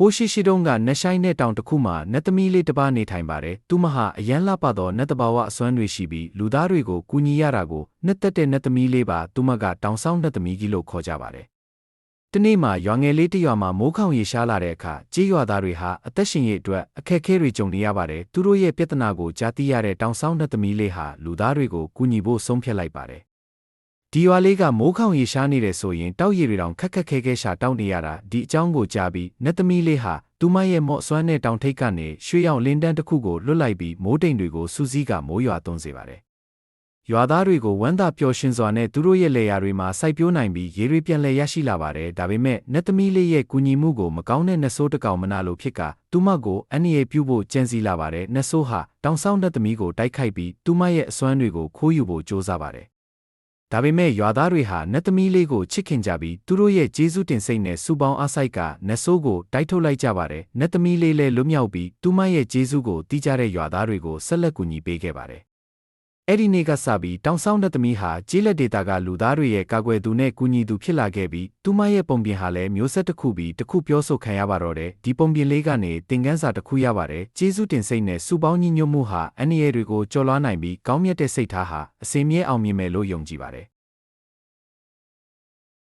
ဟိုးရှိရှိတုံးကနက်ရှိုင်းတဲ့တောင်တစ်ခုမှာနတ်သမီးလေးတစ်ပါးနေထိုင်ပါတယ်။သူမဟာအရန်လှပသောနတ်တဘာဝအစွမ်းတွေရှိပြီးလူသားတွေကိုကူညီရတာကိုနှစ်သက်တဲ့နတ်သမီးလေးပါသူမကတောင်ဆောင်နတ်သမီးကြီးလို့ခေါ်ကြပါတယ်။တနေ့မှာရွာငယ်လေးတစ်ရွာမှာမိုးခေါင်ရေရှားလာတဲ့အခါကြေးရွာသားတွေဟာအသက်ရှင်ရေးအတွက်အခက်အခဲတွေကြုံနေရပါတယ်။သူတို့ရဲ့ပြဿနာကိုကြားသိရတဲ့တောင်ဆောင်နတ်သမီးလေးဟာလူသားတွေကိုကူညီဖို့ဆုံးဖြတ်လိုက်ပါတယ်။ ဒီရွာလေးကမိုးခေါင်ရေရှားနေတယ်ဆိုရင်တောက်ရည်တွေတောင်ခက်ခက်ခဲခဲရှာတောက်နေရတာဒီအကြောင်းကိုကြားပြီးနတ်သမီးလေးဟာသူမရဲ့မော့စွမ်းတဲ့တောင်ထိပ်ကနေရွှေရောင်လင်းတန်းတစ်ခုကိုလွတ်လိုက်ပြီးမိုးတိမ်တွေကိုစူးစီးကမိုးရွာသွန်းစေပါတယ်။ရွာသားတွေကိုဝမ်းသာပျော်ရွှင်စွာနဲ့သူတို့ရဲ့လေယာတွေမှာစိုက်ပျိုးနိုင်ပြီးရေတွေပြန်လည်ရရှိလာပါတယ်။ဒါပေမဲ့နတ်သမီးလေးရဲ့ကူညီမှုကိုမကောင်းတဲ့နှဆိုးတစ်ကောင်မနာလို့ဖြစ်ကသူမကိုအန်ရီပြုဖို့ကြံစည်လာပါတယ်။နှဆိုးဟာတောင်ဆောင်နတ်သမီးကိုတိုက်ခိုက်ပြီးသူမရဲ့အစွမ်းတွေကိုခိုးယူဖို့ကြိုးစားပါတယ် ဒါပေမဲ့ရွာသားတွေဟာနတ်သမီးလေးကိုချစ်ခင်ကြပြီးသူတို့ရဲ့ကျေးဇူးတင်စိတ်နဲ့စူပေါင်းအားစိုက်ကနတ်ဆိုးကိုတိုက်ထုတ်လိုက်ကြပါတယ်။နတ်သမီးလေးလည်းလွတ်မြောက်ပြီးသူမရဲ့ကျေးဇူးကိုတီးကြတဲ့ရွာသားတွေကိုဆက်လက်ကူညီပေးခဲ့ပါတယ်။ အဲ့ဒီနေ့ကစပြီးတောင်ဆောင်နတ်သမီးဟာကျေးလက်ဒေတာကလူသားတွေရဲ့ကာကွယ်သူနဲ့ကူညီသူဖြစ်လာခဲ့ပြီးသူမရဲ့ပုံပြင်ဟာလည်းမျိုးဆက်တစ်ခုပြီးတစ်ခုပြောဆိုခံရပါတော့တယ်။ဒီပုံပြင်လေးကနေသင်ခန်းစာတစ်ခုရပါတယ်။ကျေးဇူးတင်စိတ်နဲ့စူပေါင်းညီညွတ်မှုဟာအန္တရာယ်တွေကိုကျော်လွှားနိုင်ပြီးကောင်းမြတ်တဲ့စိတ်ထားဟာအစင်မြဲအောင်မြင်မယ်လို့ယုံကြည်ပါတယ်